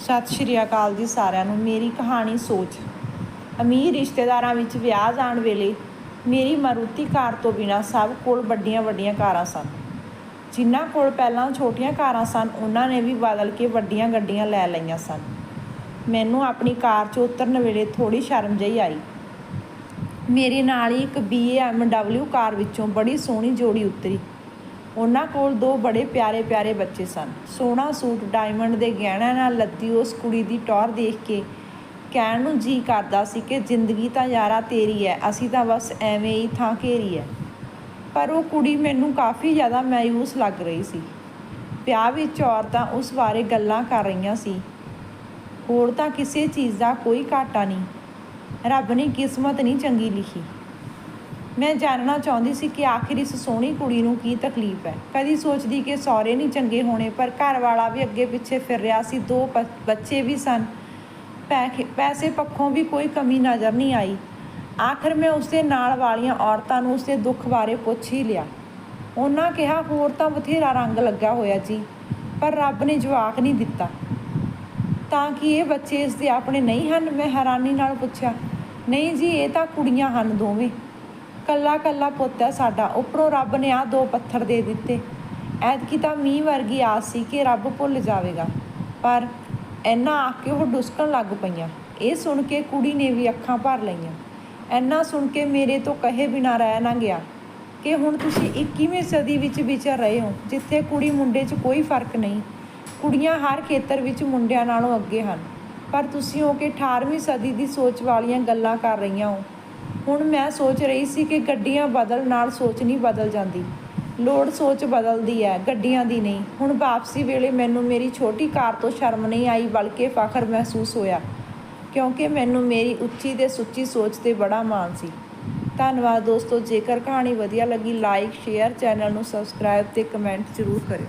ਸਤਿ ਸ਼੍ਰੀ ਅਕਾਲ ਜੀ ਸਾਰਿਆਂ ਨੂੰ। ਮੇਰੀ ਕਹਾਣੀ ਸੋਚ। ਅਮੀਰ ਰਿਸ਼ਤੇਦਾਰਾਂ ਵਿੱਚ ਵਿਆਹ ਜਾਣ ਵੇਲੇ ਮੇਰੀ ਮਾਰੂਤੀ ਕਾਰ ਤੋਂ ਬਿਨਾਂ ਸਭ ਕੋਲ ਵੱਡੀਆਂ ਵੱਡੀਆਂ ਕਾਰਾਂ ਸਨ। ਜਿਨ੍ਹਾਂ ਕੋਲ ਪਹਿਲਾਂ ਛੋਟੀਆਂ ਕਾਰਾਂ ਸਨ, ਉਹਨਾਂ ਨੇ ਵੀ ਬਦਲ ਕੇ ਵੱਡੀਆਂ ਗੱਡੀਆਂ ਲੈ ਲਈਆਂ ਸਨ। ਮੈਨੂੰ ਆਪਣੀ ਕਾਰ 'ਚ ਉਤਰਨ ਵੇਲੇ ਥੋੜੀ ਸ਼ਰਮ ਜਿਹੀ ਆਈ। ਮੇਰੇ ਨਾਲ ਹੀ ਇੱਕ BMW ਕਾਰ ਵਿੱਚੋਂ ਬੜੀ ਸੋਹਣੀ ਜੋੜੀ ਉਤਰੀ। ਉਹਨਾਂ ਕੋਲ ਦੋ ਬੜੇ ਪਿਆਰੇ ਪਿਆਰੇ ਬੱਚੇ ਸਨ। ਸੋਹਣਾ ਸੂਟ ਡਾਇਮੰਡ ਦੇ ਗਹਿਣਿਆਂ ਨਾਲ ਲੱਦੀ ਉਸ ਕੁੜੀ ਦੀ ਟੌਰ ਦੇਖ ਕੇ ਕਹਿਣ ਨੂੰ ਜੀ ਕਰਦਾ ਸੀ ਕਿ ਜ਼ਿੰਦਗੀ ਤਾਂ ਯਾਰਾ ਤੇਰੀ ਹੈ ਅਸੀਂ ਤਾਂ ਬਸ ਐਵੇਂ ਹੀ ਥਾਂ ਘੇਰੀ ਹੈ ਪਰ ਉਹ ਕੁੜੀ ਮੈਨੂੰ ਕਾਫੀ ਜ਼ਿਆਦਾ ਮਾਯੂਸ ਲੱਗ ਰਹੀ ਸੀ। ਵਿਆਹ ਵਿੱਚ ਔਰਤਾਂ ਉਸ ਬਾਰੇ ਗੱਲਾਂ ਕਰ ਰਹੀਆਂ ਸੀ। ਹੋਰ ਤਾਂ ਕਿਸੇ ਚੀਜ਼ ਦਾ ਕੋਈ ਘਾਟਾ ਨਹੀਂ। ਰੱਬ ਨੇ ਕਿਸਮਤ ਨਹੀਂ ਚੰਗੀ ਲਿਖੀ। ਮੈਂ ਜਾਣਨਾ ਚਾਹੁੰਦੀ ਸੀ ਕਿ ਆਖਿਰ ਇਸ ਸੋਹਣੀ ਕੁੜੀ ਨੂੰ ਕੀ ਤਕਲੀਫ ਹੈ। ਕਦੀ ਸੋਚਦੀ ਕਿ ਸਹੁਰੇ ਨਹੀਂ ਚੰਗੇ ਹੋਣੇ, ਪਰ ਘਰ ਵਾਲਾ ਵੀ ਅੱਗੇ ਪਿੱਛੇ ਫਿਰ ਰਿਹਾ ਸੀ, ਦੋ ਪ- ਬੱਚੇ ਵੀ ਸਨ। ਪੈਖੇ- ਪੈਸੇ ਪੱਖੋਂ ਵੀ ਕੋਈ ਕਮੀ ਨਜ਼ਰ ਨਹੀਂ ਆਈ। ਆਖਿਰ ਮੈਂ ਉਸਦੇ ਨਾਲ ਵਾਲੀਆਂ ਔਰਤਾਂ ਨੂੰ ਉਸਦੇ ਦੁੱਖ ਬਾਰੇ ਪੁੱਛ ਹੀ ਲਿਆ। ਉਹਨਾਂ ਕਿਹਾ, ਹੋਰ ਤਾਂ ਬਥੇਰਾ ਰੰਗ ਲੱਗਾ ਹੋਇਆ ਜੀ, ਪਰ ਰੱਬ ਨੇ ਜਵਾਕ ਨਹੀਂ ਦਿੱਤਾ। ਤਾਂ ਕਿ ਇਹ ਬੱਚੇ ਇਸ ਦੇ ਆਪਣੇ ਨਹੀਂ ਹਨ? ਮੈਂ ਹੈਰਾਨੀ ਨਾਲ ਪੁੱਛਿਆ, ਨਹੀਂ ਜੀ, ਇਹ ਤਾਂ ਕੁੜੀਆਂ ਹਨ ਦੋਵੇਂ। ਕੱਲਾ ਕੱਲਾ ਪੁੱਤ ਹੈ ਸਾਡਾ। ਉੱਪਰੋਂ ਰੱਬ ਨੇ ਆ ਦੋ ਪੱਥਰ ਦੇ ਦਿੱਤੇ। ਐਤਕੀ ਤਾਂ ਮੀਂਹ ਵਰਗੀ ਆਸ ਸੀ ਕਿ ਰੱਬ ਭੁੱਲ ਜਾਵੇਗਾ। ਪਰ ਇੰਨਾ ਆਖ ਕੇ ਉਹ ਡੁਸਕਣ ਲੱਗ ਪਈਆਂ। ਇਹ ਸੁਣ ਕੇ ਕੁੜੀ ਨੇ ਵੀ ਅੱਖਾਂ ਭਰ ਲਈਆਂ। ਇੰਨਾ ਸੁਣ ਕੇ ਮੇਰੇ ਤੋਂ ਕਹੇ ਬਿਨਾਂ ਰਹਿ ਨਾ ਗਿਆ ਕਿ ਹੁਣ ਤੁਸੀਂ 21ਵੀਂ ਸਦੀ ਵਿੱਚ ਵਿਚਰ ਰਹੇ ਹੋ, ਜਿੱਥੇ ਕੁੜੀ ਮੁੰਡੇ 'ਚ ਕੋਈ ਫ਼ਰਕ ਨਹੀਂ। ਕੁੜੀਆਂ ਹਰ ਖੇਤਰ ਵਿੱਚ ਮੁੰਡਿਆਂ ਨਾਲੋਂ ਅੱਗੇ ਹਨ। ਪਰ ਤੁਸੀਂ ਹੋ ਕਿ 18ਵੀਂ ਸਦੀ ਦੀ ਸੋਚ ਵਾਲੀਆਂ ਗੱਲਾਂ ਕਰ ਰਹੀਆਂ ਹੋ। ਹੁਣ ਮੈਂ ਸੋਚ ਰਹੀ ਸੀ ਕਿ ਗੱਡੀਆਂ ਬਦਲ ਨਾਲ ਸੋਚ ਨਹੀਂ ਬਦਲ ਜਾਂਦੀ। ਲੋੜ ਸੋਚ ਬਦਲਦੀ ਹੈ ਗੱਡੀਆਂ ਦੀ ਨਹੀਂ। ਹੁਣ ਵਾਪਸੀ ਵੇਲੇ ਮੈਨੂੰ ਮੇਰੀ ਛੋਟੀ ਕਾਰ ਤੋਂ ਸ਼ਰਮ ਨਹੀਂ ਆਈ, ਬਲਕਿ ਫਖਰ ਮਹਿਸੂਸ ਹੋਇਆ। ਕਿਉਂਕਿ ਮੈਨੂੰ ਮੇਰੀ ਉੱਚੀ ਤੇ ਸੁੱਚੀ ਸੋਚ ਤੇ ਬੜਾ ਮਾਣ ਸੀ। ਧੰਨਵਾਦ ਦੋਸਤੋ, ਜੇਕਰ ਕਹਾਣੀ ਵਧੀਆ ਲੱਗੀ ਲਾਈਕ ਸ਼ੇਅਰ ਚੈਨਲ ਨੂੰ ਸਬਸਕ੍ਰਾਈਬ ਤੇ ਕਮੈਂਟ ਜ਼ਰੂਰ ਕਰਿਓ।